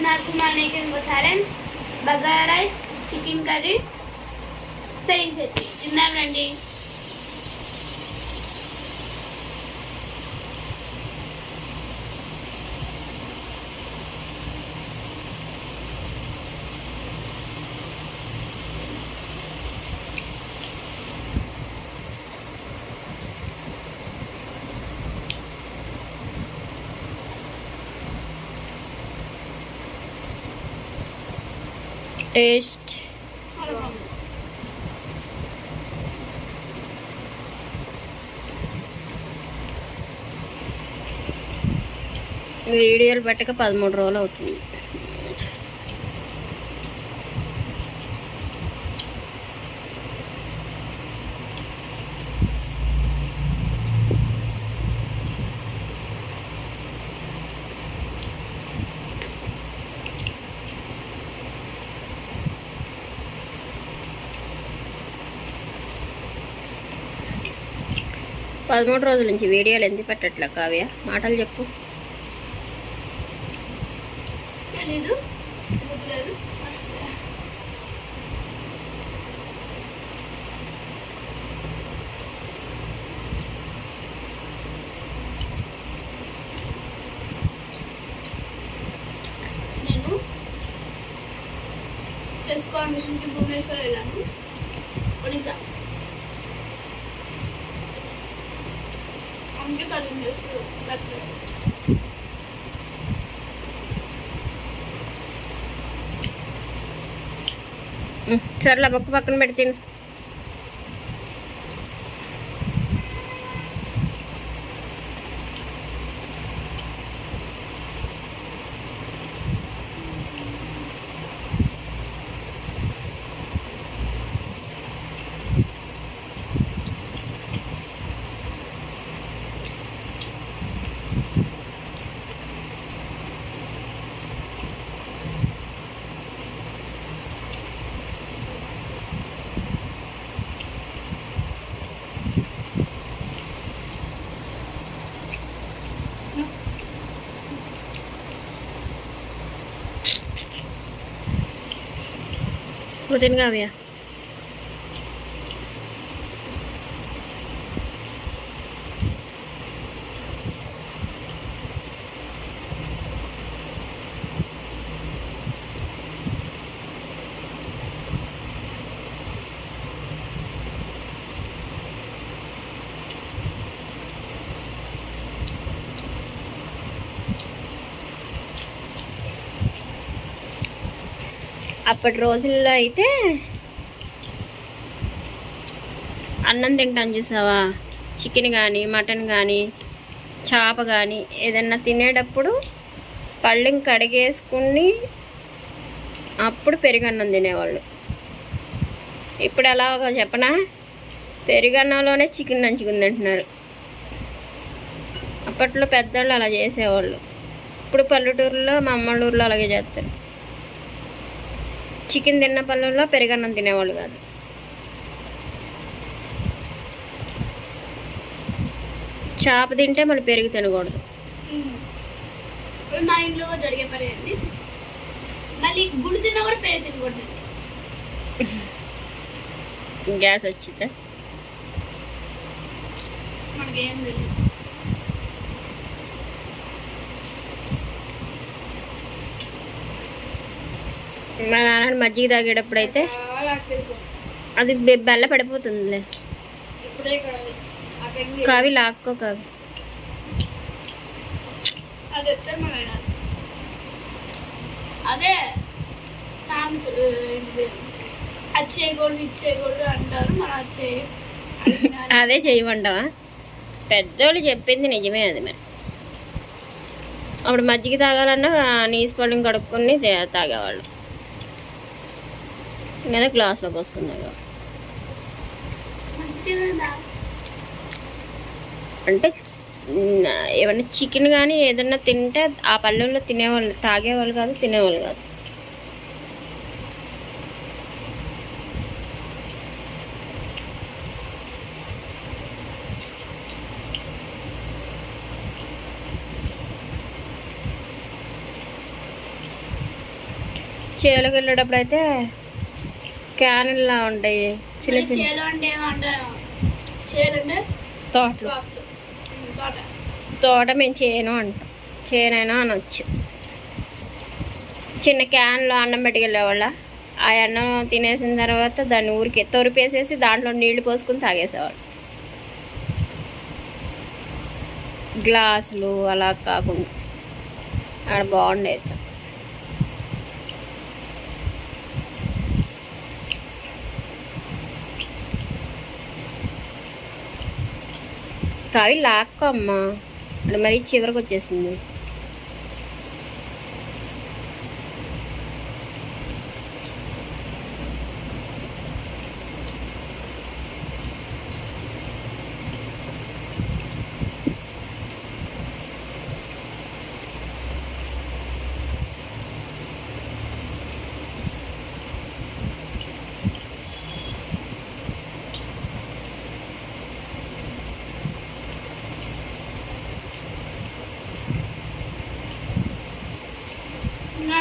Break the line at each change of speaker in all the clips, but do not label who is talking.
నాకు మా నీకు ఇంకో challenge bagara rice chicken curry పెరిగి సెట్ తిన్నాం రండి
టేస్ట్ వీడియోలు పెట్టక పదమూడు రోజులు అవుతుంది. పదమూడు రోజుల నుంచి వీడియోలు ఎందుకు పెట్టట్లే కావ్య? మాటలు చెప్పు.
చెస్ కాంపిటీషన్కి భువనేశ్వర్ వెళ్ళాను. ఒడిశా. అందుకే కఠిన
సర్లే పక్కన పెడితే Putin nga ba అప్పటి రోజుల్లో అయితే అన్నం తింటాను చూసావా? చికెన్ కానీ మటన్ కానీ చేప కానీ ఏదన్నా తినేటప్పుడు పళ్ళెం కడిగేసుకుని అప్పుడు పెరుగన్నం తినేవాళ్ళు. ఇప్పుడు ఎలాగో చెప్పనా? పెరుగన్నంలోనే చికెన్ నంచుకుని తింటున్నారు. అప్పట్లో పెద్దవాళ్ళు అలా చేసేవాళ్ళు. ఇప్పుడు పల్లెటూరులో మా అమ్మ ఊళ్ళో అలాగే చేస్తారు. చికెన్ తిన్న పళ్ళల్లో పెరుగన్నం తినేవాళ్ళు కాదు. చేప తింటే మళ్ళీ పెరుగు తినకూడదు.
మా ఇంట్లో జరిగే పని అండి. మళ్ళీ గుడి తిన్నా కూడా పేరు తినకూడదు.
గ్యాస్ వచ్చిందా?
మనకి ఏం తెలియదు
మా నాన్న మజ్జిగ తాగేటప్పుడు అయితే. అది బెల్ల పడిపోతుందిలే. కావి లాక్కో కావి.
అది. అదే సామెతలు ఏంటిది? అది చేయకూడదు ఇది చేయకూడదు అంటారు మన అది చేయ అది తినాలి.
అదే చేయమంటావా? పెద్దోళ్ళు చెప్పింది నిజమే అది మరి. అప్పుడు మజ్జిగ తాగాలన్నా నీసు పళ్ళం కడుక్కొని తాగేవాళ్ళు. నేను గ్లాస్లో పోసుకున్నాగా అంటే ఏమన్నా చికెన్ కానీ ఏదన్నా తింటే ఆ పల్లెల్లో తినేవాళ్ళు తాగేవాళ్ళు కాదు తినేవాళ్ళు కాదు. చేలోకి వెళ్ళేటప్పుడు అయితే క్యానుల్లా ఉంటాయి. చిన్న చిన్న తోటలు.
తోట.
మేము చేయను అంటాం. చేయనైనా అనొచ్చు. చిన్న క్యాన్లో అన్నం పెట్టుకెళ్ళేవాళ్ళ. ఆ అన్నం తినేసిన తర్వాత దాన్ని ఊరికే తొరిపేసేసి దాంట్లో నీళ్ళు పోసుకుని తాగేసేవాళ్ళు. గ్లాసులు అలా కాకుండా. ఆడ బాగుండేది. చాలా. కావి లాక్కో అమ్మ ఇప్పుడు మరీ చివరికి వచ్చేసింది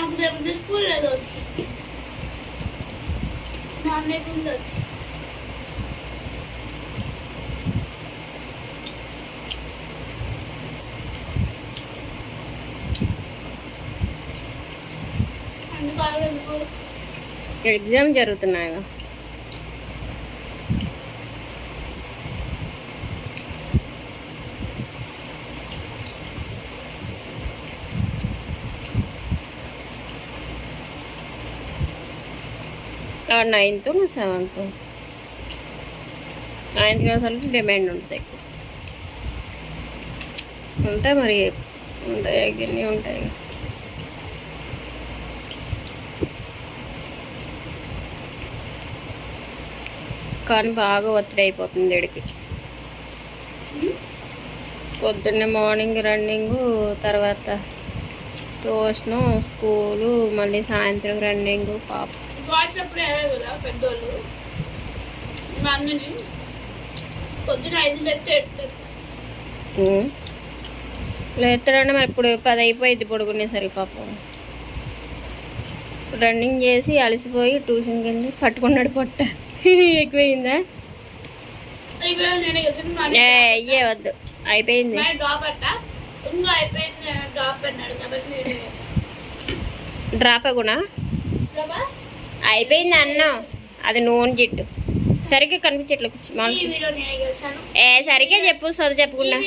నాకు రేపు స్కూల్ వెళ్ళవచ్చు నాన్న మా అన్నయ్యకు
ఎగ్జామ్ జరుగుతున్నాయి నైన్త్ సెవెంత్ నైన్త్ క్లాస్ వాళ్ళకి డిమాండ్ ఉంటుంది ఎక్కువ ఉంటాయి. మరి. ఉంటాయి అవన్నీ ఉంటాయి. కానీ బాగా ఒత్తిడి అయిపోతుంది ఇడికి పొద్దున్నే మార్నింగ్ రన్నింగ్ తర్వాత ట్యూషను స్కూలు మళ్ళీ సాయంత్రం రన్నింగ్ పాప
వాట్సాప్లో వేయాలి కదా పెద్దోళ్ళు? మా అన్నని పొద్దున ఐదు
లేస్తాడంటే మరి ఇప్పుడు పది అయిపోయింది పడుకునేసరికి పాపం. రన్నింగ్ చేసి అలసిపోయి ట్యూషన్కి వెళ్ళి పట్టుకున్నాడు పొట్ట. ఎక్కువైందా? అయ్యే వద్దు అయిపోయింది.
డ్రాప్ ఇంకా అయిపోయింది
అన్నం అది నూనె జిట్టు సరిగ్గా కనిపించట్లే ఏ సరిగ్గా చెప్పు చదువు చెప్పకుండా.